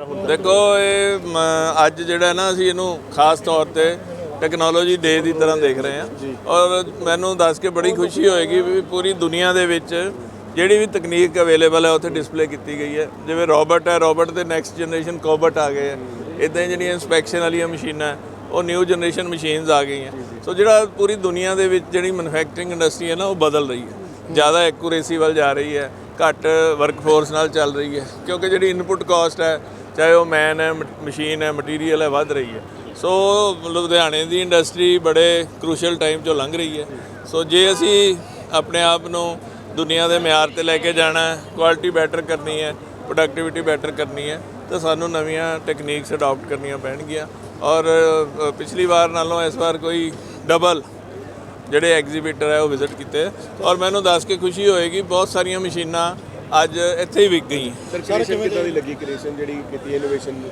ਦੇਖੋ ਇਹ ਮ, ਅੱਜ ਜਿਹੜਾ ਨਾ ਅਸੀਂ ਇਹਨੂੰ ਖਾਸ ਤੌਰ ਤੇ ਟੈਕਨੋਲੋਜੀ ਡੇ ਦੀ ਤਰ੍ਹਾਂ ਦੇਖ ਰਹੇ ਹਾਂ। ਔਰ ਮੈਨੂੰ ਦੱਸ ਕੇ ਬੜੀ ਖੁਸ਼ੀ ਹੋਏਗੀ ਵੀ ਪੂਰੀ ਦੁਨੀਆ ਦੇ ਵਿੱਚ ਜਿਹੜੀ ਵੀ ਤਕਨੀਕ ਅਵੇਲੇਬਲ ਹੈ ਉੱਥੇ ਡਿਸਪਲੇ ਕੀਤੀ ਗਈ ਹੈ। ਜਿਵੇਂ ਰੋਬੋਟ ਹੈ ਰੋਬੋਟ ਦੇ ਨੈਕਸਟ ਜਨਰੇਸ਼ਨ ਕੋਬਟ ਆ ਗਏ ਹੈ। ਇਦਾਂ ਜਿਹੜੀਆਂ ਇਨਸਪੈਕਸ਼ਨ ਵਾਲੀਆਂ ਮਸ਼ੀਨਾਂ ਉਹ ਨਿਊ ਜਨਰੇਸ਼ਨ ਮਸ਼ੀਨਸ ਆ ਗਈਆਂ। ਸੋ ਜਿਹੜਾ ਪੂਰੀ ਦੁਨੀਆ ਦੇ ਵਿੱਚ ਜਿਹੜੀ ਮੈਨੂਫੈਕਚਰਿੰਗ ਇੰਡਸਟਰੀ ਹੈ ਨਾ ਉਹ ਬਦਲ ਰਹੀ ਹੈ। ਜ਼ਿਆਦਾ ਐਕੂਰੇਸੀ ਵੱਲ ਜਾ ਰਹੀ ਹੈ। ਘੱਟ ਵਰਕਫੋਰਸ ਨਾਲ ਚੱਲ ਰਹੀ ਹੈ। ਕਿਉਂਕਿ ਜਿਹੜੀ ਇਨਪੁਟ ਕਾਸਟ ਹੈ ਚਾਹੇ ਉਹ ਮੈਨ ਹੈ ਮਸ਼ੀਨ ਹੈ ਮਟੀਰੀਅਲ ਹੈ, ਵੱਧ ਰਹੀ ਹੈ। ਸੋ ਲੁਧਿਆਣੇ ਦੀ ਇੰਡਸਟਰੀ ਬੜੇ ਕ੍ਰੂਸ਼ੀਅਲ ਟਾਈਮ ਚੋਂ ਲੰਘ ਰਹੀ ਹੈ। ਸੋ ਜੇ ਅਸੀਂ ਆਪਣੇ ਆਪ ਨੂੰ ਦੁਨੀਆ ਦੇ ਮਿਆਰ ਤੇ ਲੈ ਕੇ ਜਾਣਾ ਹੈ ਕੁਆਲਿਟੀ ਬੈਟਰ ਕਰਨੀ ਹੈ ਪ੍ਰੋਡਕਟਿਵਿਟੀ ਬੈਟਰ ਕਰਨੀ ਹੈ, ਤਾਂ ਸਾਨੂੰ ਨਵੀਆਂ ਟੈਕਨੀਕਸ ਅਡਾਪਟ ਕਰਨੀਆਂ ਪੈਣਗੀਆਂ। ਔਰ ਪਿਛਲੀ ਵਾਰ ਨਾਲੋਂ ਇਸ ਵਾਰ ਕੋਈ ਡਬਲ ਜਿਹੜੇ ਐਗਜ਼ੀਬਿਟਰ ਹੈ, ਉਹ ਵਿਜ਼ਿਟ ਕੀਤੇ। ਔਰ ਮੈਨੂੰ ਦੱਸ ਕੇ ਖੁਸ਼ੀ ਹੋਏਗੀ, ਬਹੁਤ ਸਾਰੀਆਂ ਮਸ਼ੀਨਾਂ ਅੱਜ ਇੱਥੇ ਹੀ ਵਿਕ ਸਰ ਕ੍ਰੀਏਸ਼ਨ ਕਿੱਦਾਂ ਦੀ ਲੱਗੀ ਕ੍ਰੀਏਸ਼ਨ ਜਿਹੜੀ ਕੀਤੀ ਇਨੋਵੇਸ਼ਨ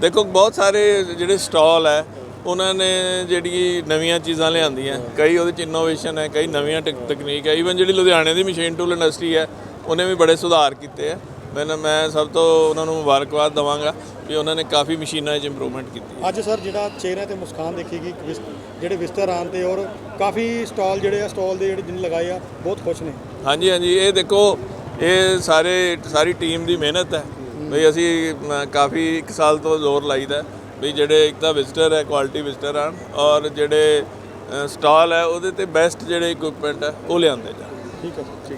ਦੇਖੋ ਬਹੁਤ ਸਾਰੇ ਜਿਹੜੇ ਸਟਾਲ ਹੈ ਉਹਨਾਂ ਨੇ ਜਿਹੜੀ ਨਵੀਆਂ ਚੀਜ਼ਾਂ ਲਿਆਂਦੀਆਂ। ਕਈ ਉਹਦੇ ਚ ਇਨੋਵੇਸ਼ਨ ਹੈ ਕਈ ਨਵੀਆਂ ਟੈਕ- ਤਕਨੀਕ ਹੈ। ਈਵਨ ਜਿਹੜੀ ਲੁਧਿਆਣੇ ਦੀ ਮਸ਼ੀਨ ਟੂਲ ਇੰਡਸਟਰੀ ਹੈ ਉਹਨੇ ਵੀ ਬੜੇ ਸੁਧਾਰ ਕੀਤੇ ਆ ਮੈਂ ਮੈਂ ਸਭ ਤੋਂ ਉਹਨਾਂ ਨੂੰ ਮੁਬਾਰਕਬਾਦ ਦਵਾਂਗਾ ਵੀ ਉਹਨਾਂ ਨੇ ਕਾਫੀ ਮਸ਼ੀਨਾਂ 'ਚ ਇੰਪਰੂਵਮੈਂਟ ਕੀਤੀ ਅੱਜ ਸਰ ਜਿਹੜਾ ਚਿਹਰਿਆਂ ਤੇ ਮੁਸਕਾਨ ਦੇਖੇਗੀ ਜਿਹੜੇ ਵਿਸਤਰ ਆਉਣ ਤੇ ਔਰ ਕਾਫੀ ਸਟਾਲ ਜਿਹੜੇ ਆ ਸਟਾਲ ਦੇ ਜਿਹੜੇ ਜਿਨ ਲਗਾਏ ਆ ਬਹੁਤ ਖੁਸ਼ ਨੇ। ਹਾਂਜੀ ਹਾਂਜੀ ਇਹ ਦੇਖੋ ਇਹ ਸਾਰੇ, ਸਾਰੀ ਟੀਮ ਦੀ ਮਿਹਨਤ ਹੈ। ਵੀ ਅਸੀਂ ਕਾਫੀ ਇੱਕ ਸਾਲ ਤੋਂ ਜ਼ੋਰ ਲਾਈਦਾ ਵੀ ਜਿਹੜੇ ਇੱਕ ਤਾਂ ਵਿਜ਼ਟਰ ਹੈ ਕੁਆਲਿਟੀ ਵਿਜ਼ਟਰ ਆਣ ਔਰ ਜਿਹੜੇ ਸਟਾਲ ਹੈ, ਉਹਦੇ ਤੇ ਬੈਸਟ ਜਿਹੜੇ ਇਕਵਿਪਮੈਂਟ ਹੈ, ਉਹ ਲਿਆਂਦੇ ਜਾਣ। ਠੀਕ ਹੈ ਸਰ